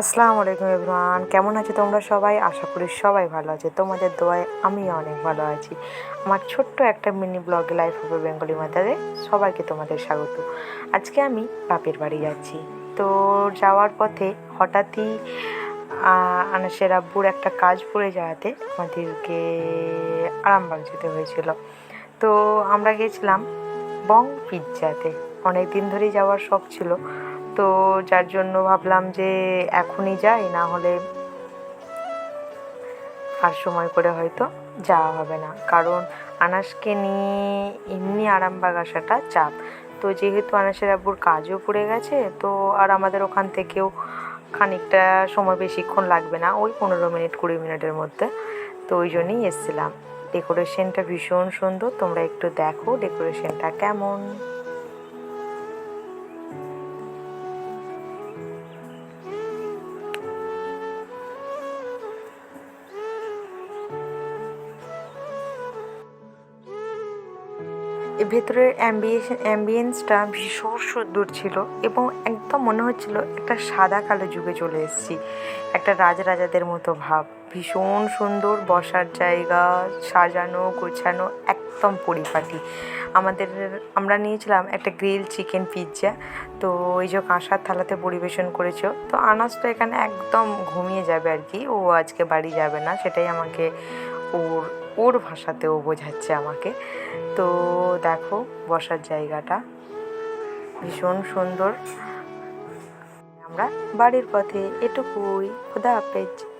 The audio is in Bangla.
আসসালামু আলাইকুম এভরিওয়ান, কেমন আছো তোমরা সবাই? আশা করি সবাই ভালো আছে। তোমাদের দোয়ায় আমি অনেক ভালো আছি। আমার ছোট্ট একটা মিনি ব্লগে লাইফ হবে বেঙ্গলি মাতারে সবাইকে তোমাদের স্বাগত। আজকে আমি বাপের বাড়ি যাচ্ছি। তো যাওয়ার পথে হঠাৎই আনাসের আব্বুর একটা কাজ পড়ে যাওয়াতে আমাদেরকে আরামবাগ যেতে হয়েছিল। তো আমরা গেছিলাম বং পিৎজাতে অনেক দিন ধরেই যাওয়ার শখ ছিল। তো যার জন্য ভাবলাম যে এখনই যাই, না হলে আর সময় করে হয়তো যাওয়া হবে না। কারণ আনাসকে নিয়ে এমনি আরামবাগ আসাটা চাপ। তো যেহেতু আনাসের আব্বুর কাজও পড়ে গেছে, তো আর আমাদের ওখান থেকেও খানিকটা সময় বেশিক্ষণ লাগবে না, ওই পনেরো মিনিট, কুড়ি মিনিটের মধ্যে। তো ওই জন্যই এসেছিলাম। ডেকোরেশনটা ভীষণ সুন্দর, তোমরা একটু দেখো ডেকোরেশনটা কেমন। ভেতরের অ্যাম্বিয়েন্স অ্যাম্বিয়েন্সটা ভীষণ সুন্দর ছিল এবং একদম মনে হচ্ছিল একটা সাদা কালো যুগে চলে এসেছি। একটা রাজরাজাদের মতো ভাব। ভীষণ সুন্দর বসার জায়গা, সাজানো, গোছানো, একদম পরিপাটি। আমাদের, আমরা নিয়েছিলাম একটা গ্রিল চিকেন পিৎজা তো ওই যে কাঁসার থালাতে পরিবেশন করেছ। তো আনাজটা এখানে একদম ঘুমিয়ে যাবে আর কি। ও আজকে বাড়ি যাবে না, সেটাই আমাকে ওর ওর ভাষাতেও বোঝাচ্ছে আমাকে। তো দেখো, বসার জায়গাটা ভীষণ সুন্দর। আমরা বাড়ির পথে এটুকুই। খুদা হাফেজ।